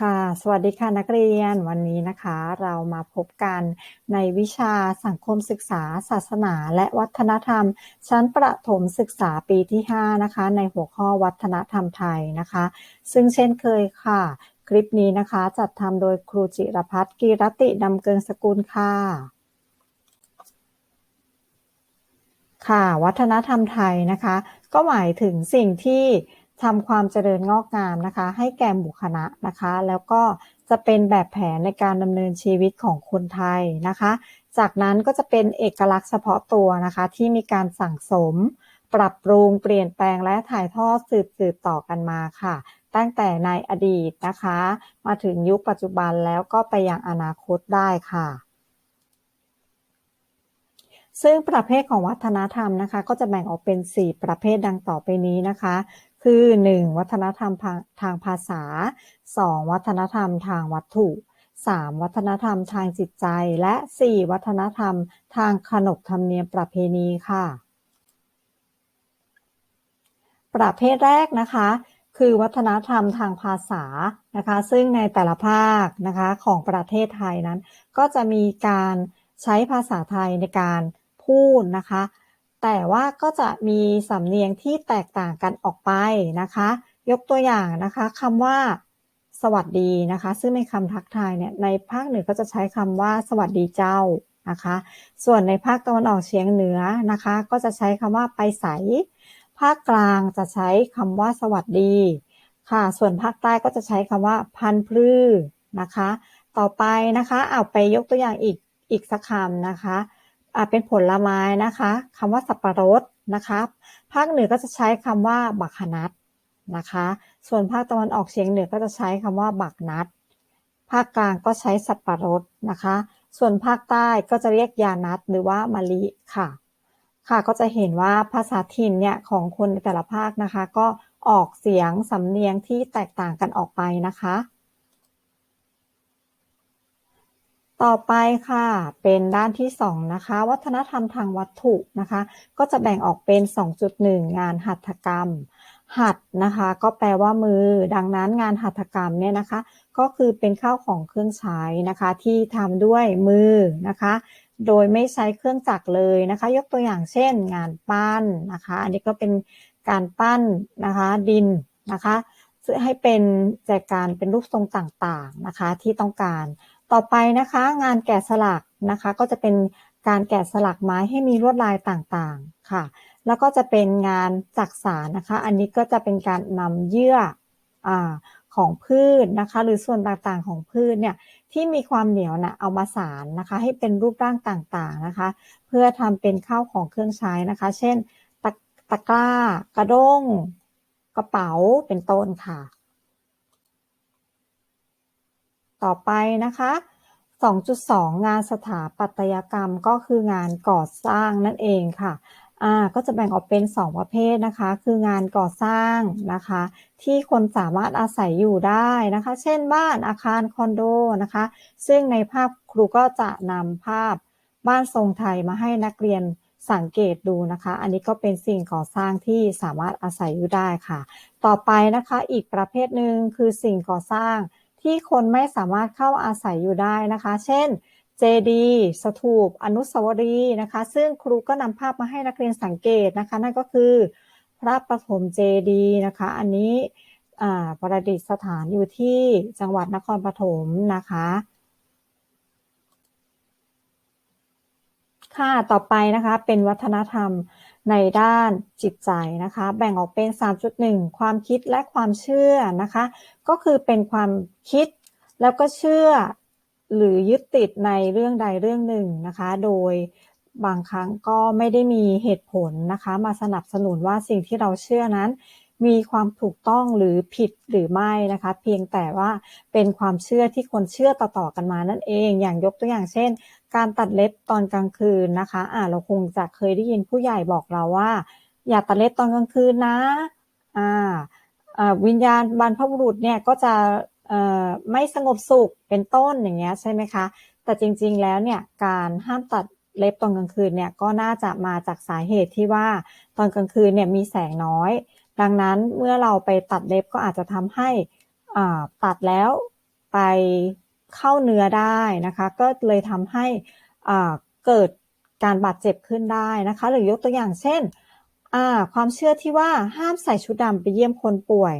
ค่ะ สวัสดีค่ะนักเรียน วันนี้นะคะเรามาพบกันในวิชาสังคมศึกษา ศาสนา และวัฒนธรรม ชั้นประถมศึกษาปีที่ 5 นะคะ ในหัวข้อวัฒนธรรมไทยนะคะ ซึ่งเช่นเคยค่ะ คลิปนี้นะคะจัดทำโดยครูจิรพัฒน์กีรติดำเกิงสกุลค่ะค่ะ วัฒนธรรมไทยนะคะ ก็หมายถึงสิ่งที่ ทำความเจริญงอกงามนะคะ ให้แก่หมู่คณะนะคะ แล้วก็จะเป็นแบบแผนในการดำเนินชีวิตของคนไทยนะคะ จากนั้นก็จะเป็นเอกลักษณ์เฉพาะตัวนะคะ ที่มีการสั่งสม ปรับปรุงเปลี่ยนแปลงและถ่ายทอดสืบสืบต่อกันมาค่ะ ตั้งแต่ในอดีตนะคะ มาถึงยุคปัจจุบันแล้วก็ไปยังอนาคตได้ค่ะซึ่งประเภทของวัฒนธรรมนะคะ ก็จะแบ่งออกเป็น 4 ประเภทดังต่อไปนี้นะคะ คือ 1. วัฒนธรรมทางภาษา 2. วัฒนธรรมทางวัตถุ 3. วัฒนธรรมทางจิตใจ และ 4. วัฒนธรรมทางขนบธรรมเนียมประเพณีค่ะ ประเภทแรกนะคะคือวัฒนธรรมทางภาษานะคะ ซึ่งในแต่ละภาคนะคะของประเทศไทยนั้น ก็จะมีการใช้ภาษาไทยในการพูดนะคะ แต่ว่าก็จะมีสำเนียงที่แตกต่างกันออกไปนะคะ ยกตัวอย่างนะคะคำว่า สวัสดีนะคะ ซึ่งเป็นคำทักทายเนี่ยในภาคเหนือก็จะใช้คำว่า สวัสดีเจ้านะคะ ส่วนในภาคตะวันออกเฉียงเหนือนะคะ ก็จะใช้คำว่าไปใส ภาคกลางจะใช้คำว่า สวัสดีค่ะ ส่วนภาคใต้ก็จะใช้คำว่า พันพลื้นะคะ ต่อไปนะคะเอาไปยกตัวอย่างอีกอีกสักคำนะคะ เป็นผลไม้นะคะคำว่าสับปะรดนะคะภาคเหนือก็จะใช้คำว่าบักขนัดนะคะ ส่วนภาคตะวันออกเฉียงเหนือก็จะใช้คำว่าบักนัด ภาคกลางก็ใช้สับปะรดนะคะ ส่วนภาคใต้ก็จะเรียกยานัดหรือว่ามะลิค่ะ ค่ะก็จะเห็นว่าภาษาถิ่นเนี่ยของคนในแต่ละภาคนะคะ ก็ออกเสียงสำเนียงที่แตกต่างกันออกไปนะคะ ต่อไปค่ะเป็นด้านที่ 2 นะคะ วัฒนธรรมทางวัตถุนะคะ ก็จะแบ่งออกเป็น 2.1 งานหัตถกรรม หัตนะคะ ก็แปลว่ามือ ดังนั้นงานหัตถกรรมเนี่ยนะคะ ก็คือเป็นข้าวของเครื่องใช้นะคะ ที่ทำด้วยมือนะคะ โดยไม่ใช้เครื่องจักรเลยนะคะ ยกตัวอย่างเช่น งานปั้นนะคะ อันนี้ก็เป็นการปั้นนะคะดินนะคะให้เป็นแจกันเป็นรูปทรงต่างๆนะคะที่ต้องการ ต่อไปนะคะ งานแกะสลักนะคะ ก็จะเป็นการแกะสลักไม้ให้มีลวดลายต่างๆค่ะ แล้วก็จะเป็นงานจักสารนะคะ อันนี้ก็จะเป็นการนำเยื่ออของพืชนะคะ หรือส่วนต่างๆของพืชเนี่ยที่มีความเหนียวนะเอามาสารนะคะ ให้เป็นรูปร่างต่างๆนะคะ เพื่อทำเป็นข้าวของเครื่องใช้นะคะ เช่นตะตะกร้า กระด้ง กระเป๋าเป็นต้นค่ะ ต่อไปนะคะ 2.2 งานสถาปัตยกรรมก็คืองานก่อสร้างนั่นเองค่ะอ่าก็จะแบ่งออกเป็น 2 ประเภทนะคะ คืองานก่อสร้างนะคะ ที่คนสามารถอาศัยอยู่ได้นะคะ เช่นบ้านอาคารคอนโดนะคะ ซึ่งในภาพครูก็จะนำภาพบ้านทรงไทยมาให้นักเรียนสังเกตดูนะคะ อันนี้ก็เป็นสิ่งก่อสร้างที่สามารถอาศัยอยู่ได้ค่ะ ต่อไปนะคะ อีกประเภทหนึ่งคือสิ่งก่อสร้าง ที่คนไม่สามารถเข้าอาศัยอยู่ได้นะคะ เช่น เจดีสถูป อนุสาวรีย์นะคะ ซึ่งครูก็นำภาพมาให้นักเรียนสังเกตนะคะ นั่นก็คือ พระประถมเจดีนะคะ อันนี้ประดิษฐานอยู่ที่จังหวัดนครปฐมนะคะค่ะ ต่อไปนะคะ เป็นวัฒนธรรม ในด้านจิตใจนะคะ แบ่งออกเป็น 3.1 ความคิดและความเชื่อนะคะ ก็คือเป็นความคิดแล้วก็เชื่อหรือยึดติดในเรื่องใดเรื่องหนึ่งนะคะ โดยบางครั้งก็ไม่ได้มีเหตุผลนะคะ มาสนับสนุนว่าสิ่งที่เราเชื่อนั้น มีความถูกต้องหรือผิดหรือไม่นะคะ เพียงแต่ว่าเป็นความเชื่อที่คนเชื่อต่อๆกันมานั่นเอง อย่างยกตัวอย่างเช่น การตัดเล็บตอนกลางคืนนะคะอ่าเราคงจะเคยได้ยินผู้ใหญ่บอกเราว่า อย่าตัดเล็บตอนกลางคืนนะอ่าวิญญาณบรรพบุรุษเนี่ยก็จะไม่สงบสุขเป็นต้นอย่างเงี้ยใช่ไหมคะ แต่จริงๆแล้วเนี่ยการห้ามตัดเล็บตอนกลางคืนเนี่ยก็น่าจะมาจากสาเหตุที่ว่าตอนกลางคืนเนี่ยมีแสงน้อย ดังนั้นเมื่อเราไปตัดเล็บก็อาจจะทำให้ตัดแล้วไป เข้าเนื้อได้นะคะ ก็เลยทำให้เกิดการบาดเจ็บขึ้นได้นะคะ หรือยกตัวอย่างเช่นความเชื่อที่ว่าห้ามใส่ชุดดำไปเยี่ยมคนป่วย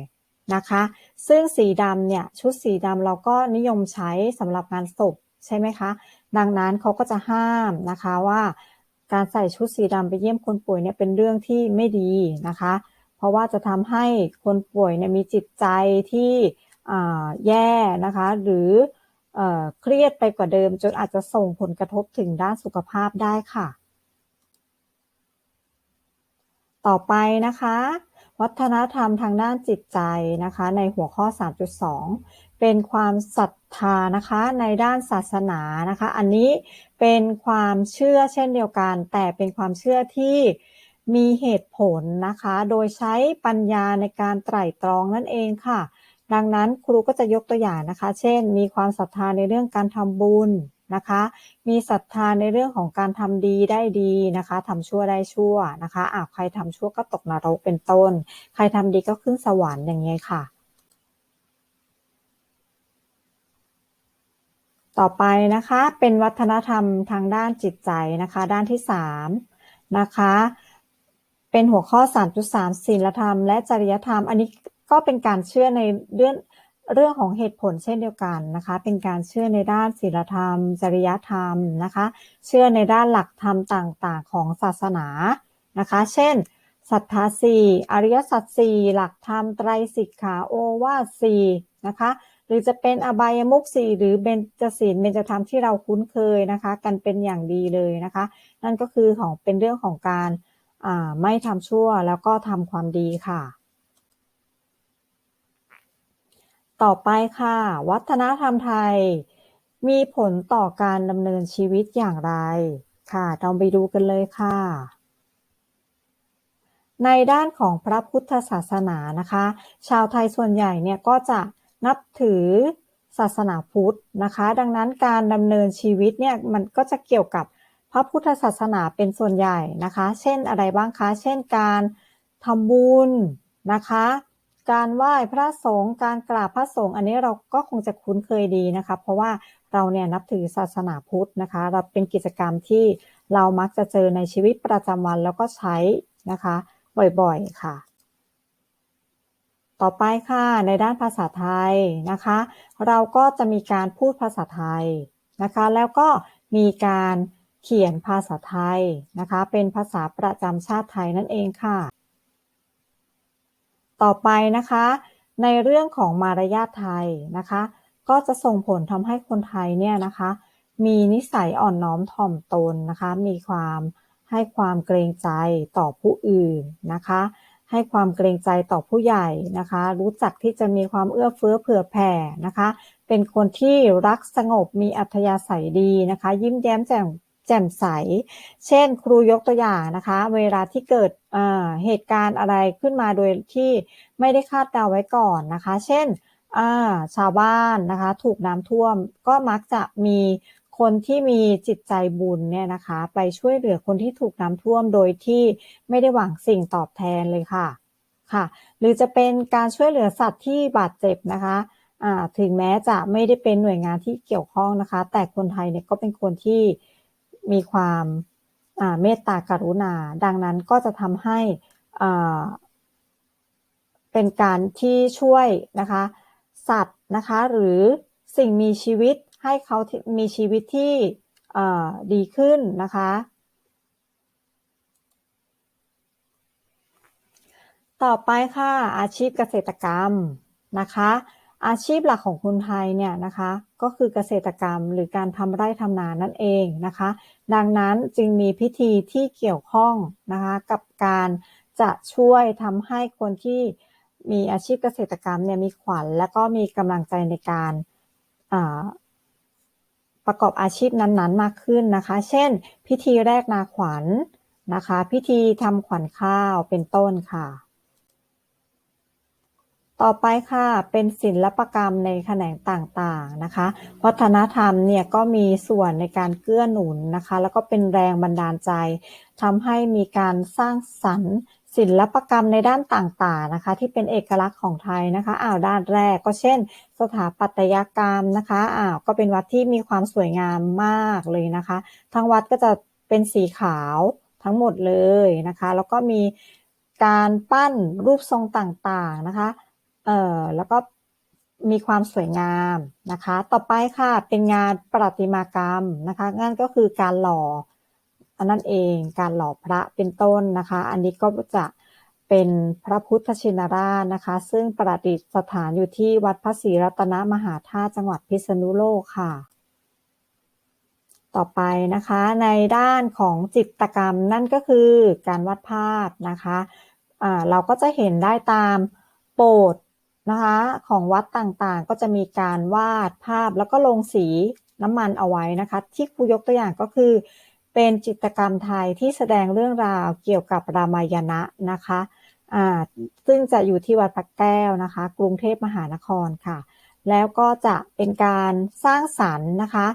นะคะ ซึ่งสีดำเนี่ยชุดสีดำเราก็นิยมใช้สำหรับงานศพใช่ไหมคะ ดังนั้นเขาก็จะห้ามนะคะว่าการใส่ชุดสีดำไปเยี่ยมคนป่วยเนี่ยเป็นเรื่องที่ไม่ดีนะคะ เพราะว่าจะทำให้คนป่วยเนี่ยมีจิตใจที่แย่นะคะ หรือ เครียดไปกว่าเดิม จนอาจจะส่งผลกระทบถึงด้านสุขภาพได้ค่ะ ต่อไปนะคะ วัฒนธรรมทางด้านจิตใจนะคะ ในหัวข้อ 3.2 เป็นความศรัทธานะคะในด้านศาสนานะคะ อันนี้เป็นความเชื่อเช่นเดียวกัน แต่เป็นความเชื่อที่มีเหตุผลนะคะ โดยใช้ปัญญาในการไตร่ตรองนั่นเองค่ะ ดังนั้นครูก็จะยกตัวอย่างนะคะ เช่น มีความศรัทธาในเรื่องการทำบุญนะคะ มีศรัทธาในเรื่องของการทำดีได้ดีนะคะทำชั่วได้ชั่วนะคะอาใครทำชั่วก็ตกนรกเป็นต้น ใครทำดีก็ขึ้นสวรรค์อย่างเงี้ยค่ะ ต่อไปนะคะเป็นวัฒนธรรมทางด้านจิตใจนะคะ ด้านที่3นะคะเป็นหัวข้อ 3.3ศีลธรรมและจริยธรรม อันนี้ ก็เป็นการเชื่อในเรื่องเรื่องของเหตุผลเช่นเดียวกันนะคะ เป็นการเชื่อในด้านศีลธรรม จริยธรรมนะคะ เชื่อในด้านหลักธรรมต่างๆ ของศาสนานะคะ เช่นศรัทธาสี่อริยสัจสี่หลักธรรมไตรสิกขาโอวาสี่นะคะ หรือจะเป็นอบายมุกสี่หรือเบญจศีลเบญจธรรมที่เราคุ้นเคยนะคะ กันเป็นอย่างดีเลยนะคะ นั่นก็คือของเป็นเรื่องของการไม่ทำชั่วแล้วก็ทำความดีค่ะ ต่อไปค่ะ วัฒนธรรมไทย มีผลต่อการดำเนินชีวิตอย่างไร ค่ะเราไปดูกันเลยค่ะ ในด้านของพระพุทธศาสนานะคะ ชาวไทยส่วนใหญ่เนี่ยก็จะนับถือศาสนาพุทธนะคะ ดังนั้นการดำเนินชีวิตเนี่ยมันก็จะเกี่ยวกับพระพุทธศาสนาเป็นส่วนใหญ่นะคะ เช่นอะไรบ้างคะ เช่นการทำบุญนะคะ การไหว้พระสงฆ์การกราบพระสงฆ์อันนี้เราก็คงจะคุ้นเคยดีนะคะ เพราะว่าเราเนี่ยนับถือศาสนาพุทธนะคะ เราเป็นกิจกรรมที่เรามักจะเจอในชีวิตประจำวันแล้วก็ใช้นะคะ บ่อยๆค่ะ ต่อไปค่ะในด้านภาษาไทยนะคะ เราก็จะมีการพูดภาษาไทยนะคะ แล้วก็มีการเขียนภาษาไทยนะคะ เป็นภาษาประจำชาติไทยนั่นเองค่ะ ต่อไปนะคะ ในเรื่องของมารยาทไทยนะคะ ก็จะส่งผลทำให้คนไทยเนี่ยนะคะ มีนิสัยอ่อนน้อมถ่อมตนนะคะ มีความให้ความเกรงใจต่อผู้อื่นนะคะ ให้ความเกรงใจต่อผู้ใหญ่นะคะ รู้จักที่จะมีความเอื้อเฟื้อเผื่อแผ่นะคะ เป็นคนที่รักสงบมีอัธยาศัยดีนะคะ ยิ้มแย้มแจ่ม แจ่มใส เช่น ครูยกตัวอย่างนะคะ เวลาที่เกิดเหตุการณ์อะไรขึ้นมาโดยที่ไม่ได้คาดเดาไว้ก่อนนะคะ เช่นชาวบ้านนะคะถูกน้ำท่วมก็มักจะมีคนที่มีจิตใจบุญเนี่ยนะคะ ไปช่วยเหลือคนที่ถูกน้ำท่วมโดยที่ไม่ได้หวังสิ่งตอบแทนเลยค่ะค่ะ หรือจะเป็นการช่วยเหลือสัตว์ที่บาดเจ็บนะคะถึงแม้จะไม่ได้เป็นหน่วยงานที่เกี่ยวข้องนะคะ แต่คนไทยเนี่ยก็เป็นคนที่ มีความเมตตากรุณา ดังนั้นก็จะทำให้เป็นการที่ช่วยนะคะสัตว์นะคะหรือสิ่งมีชีวิตให้เขามีชีวิตที่ดีขึ้นนะคะ ต่อไปค่ะอาชีพเกษตรกรรมนะคะ อาชีพหลักของคนไทยเนี่ยนะคะก็คือเกษตรกรรมหรือการทำไร่ทำนานั่นเองนะคะ ดังนั้นจึงมีพิธีที่เกี่ยวข้องนะคะกับการจะช่วยทำให้คนที่มีอาชีพเกษตรกรรมเนี่ยมีขวัญ และก็มีกำลังใจในการประกอบอาชีพนั้นๆ มากขึ้นนะคะ เช่น พิธีแรกนาขวัญนะคะ พิธีทำขวัญข้าวเป็นต้นค่ะ ต่อไปค่ะเป็นศิลปกรรมในแขนงต่างๆนะคะ วัฒนธรรมเนี่ยก็มีส่วนในการเกื้อหนุนนะคะ แล้วก็เป็นแรงบันดาลใจทำให้มีการสร้างสรรค์ศิลปกรรมในด้านต่างๆนะคะ ที่เป็นเอกลักษณ์ของไทยนะคะอ้าวด้านแรกก็เช่น สถาปัตยกรรมนะคะอ้าวก็เป็นวัดที่มีความสวยงามมากเลยนะคะ ทั้งวัดก็จะเป็นสีขาวทั้งหมดเลยนะคะ แล้วก็มีการปั้นรูปทรงต่างๆนะคะ เอ่อแล้วก็มีความสวยงามนะคะ ต่อไปค่ะเป็นงานประติมากรรมนะคะนั่นก็คือการหล่ออันนั้นเองการหล่อพระเป็นต้นนะคะ อันนี้ก็จะเป็นพระพุทธชินราชนะคะ ซึ่งประดิษฐานอยู่ที่วัดพระศรีรัตนมหาธาตุจังหวัดพิษณุโลกค่ะ ต่อไปนะคะในด้านของจิตกรรมนั่นก็คือการวาดภาพนะคะะเราก็จะเห็นได้ตามโบสถ์ นะคะของวัดต่างๆ ก็จะมีการวาดภาพแล้วก็ลงสีน้ำมันเอาไว้นะคะ ที่ครูยกตัวอย่างก็คือ เป็นจิตรกรรมไทยที่แสดงเรื่องราวเกี่ยวกับรามายณะนะคะอ่าซึ่งจะอยู่ที่วัดพระแก้วนะคะ กรุงเทพมหานครค่ะ แล้วก็จะเป็นการสร้างสรรค์นะคะ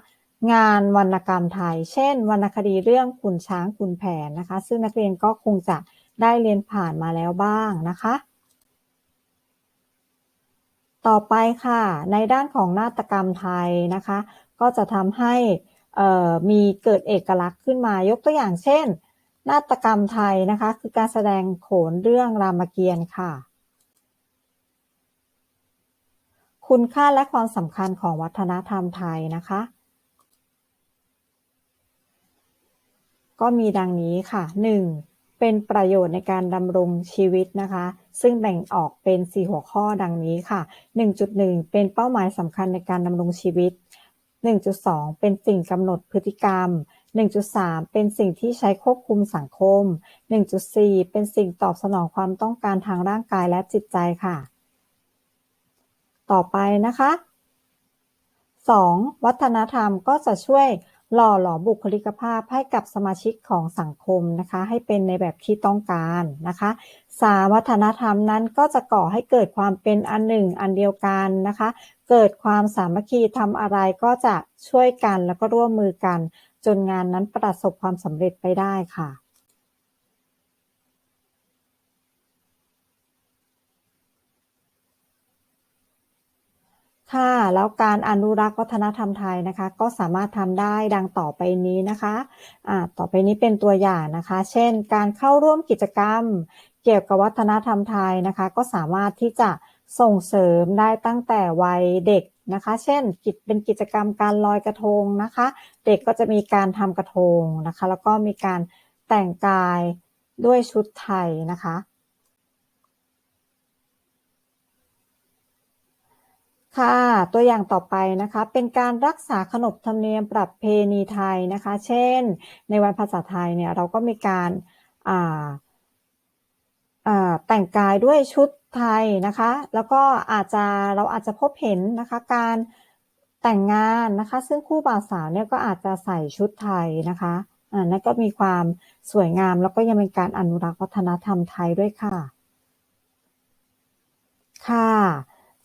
งานวรรณกรรมไทย เช่น วรรณคดีเรื่องขุนช้างขุนแผนนะคะ ซึ่งนักเรียนก็คงจะได้เรียนผ่านมาแล้วบ้างนะคะ ต่อไปค่ะ ในด้านของนาฏกรรมไทยนะคะ ก็จะทำให้มีเกิดเอกลักษณ์ขึ้นมายกตัวอย่างเช่น นาฏกรรมไทยนะคะ คือการแสดงโขนเรื่องรามเกียรติ์ค่ะ คุณค่าและความสำคัญของวัฒนธรรมไทยนะคะ ก็มีดังนี้ค่ะ 1. เป็นประโยชน์ในการดำรงชีวิตนะคะซึ่งแบ่งออกเป็น 4 หัวข้อดังนี้ค่ะ 1.1 เป็นเป้าหมายสำคัญในการดำรงชีวิต 1.2 เป็นสิ่งกำหนดพฤติกรรม 1.3 เป็นสิ่งที่ใช้ควบคุมสังคม 1.4 เป็นสิ่งตอบสนองความต้องการทางร่างกายและจิตใจค่ะ ต่อไปนะคะ 2. วัฒนธรรมก็จะช่วย หล่อหลอมบุคลิกภาพให้กับสมาชิกของสังคมนะคะ ให้เป็นในแบบที่ต้องการนะคะสาวัฒนธรรมนั้นก็จะก่อให้เกิดความเป็นอันหนึ่งอันเดียวกันนะคะ เกิดความสามัคคีทำอะไรก็จะช่วยกันแล้วก็ร่วมมือกัน จนงานนั้นประสบความสำเร็จไปได้ค่ะ ค่ะ แล้วการอนุรักษ์วัฒนธรรมไทยนะคะ ก็สามารถทำได้ดังต่อไปนี้นะคะอ่าต่อไปนี้เป็นตัวอย่างนะคะ เช่น การเข้าร่วมกิจกรรม เกี่ยวกับวัฒนธรรมไทยนะคะ ก็สามารถที่จะส่งเสริมได้ตั้งแต่วัยเด็กนะคะ เช่นกิจเป็นกิจกรรมการลอยกระทงนะคะ เด็กก็จะมีการทำกระทงนะคะ แล้วก็มีการแต่งกายด้วยชุดไทยนะคะ ค่ะ ตัวอย่างต่อไปนะคะ เป็นการรักษาขนบธรรมเนียมประเพณีไทยนะคะ เช่น ในวันภาษาไทยเนี่ยเราก็มีการแต่งกายด้วยชุดไทยนะคะ แล้วก็อาจจะเราอาจจะพบเห็นนะคะการแต่งงานนะคะ ซึ่งคู่บ่าวสาวเนี่ยก็อาจจะใส่ชุดไทยนะคะอ่านั่นก็มีความสวยงามแล้วก็ยังเป็นการอนุรักษ์วัฒนธรรมไทยด้วยค่ะ ค่ะ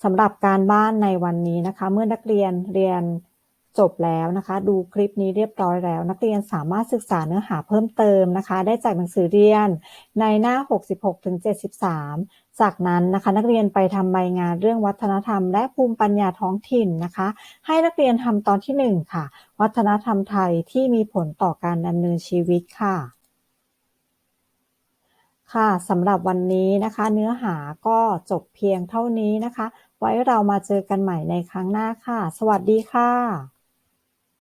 สำหรับการบ้านในวันนี้นะคะ เมื่อนักเรียนเรียนจบแล้วนะคะ ดูคลิปนี้เรียบร้อยแล้ว นักเรียนสามารถศึกษาเนื้อหาเพิ่มเติมนะคะ ได้จากหนังสือเรียนในหน้า 66ถึง73 จากนั้นนะคะ นักเรียนไปทำใบงานเรื่องวัฒนธรรม และภูมิปัญญาท้องถิ่นนะคะ ให้นักเรียนทำตอนที่ 1 ค่ะ วัฒนธรรมไทยที่มีผลต่อการดำเนินชีวิตค่ะค่ะสำหรับวันนี้นะคะ เนื้อหาก็จบเพียงเท่านี้นะคะ ไว้เรามาเจอกันใหม่ในครั้งหน้าค่ะ สวัสดีค่ะ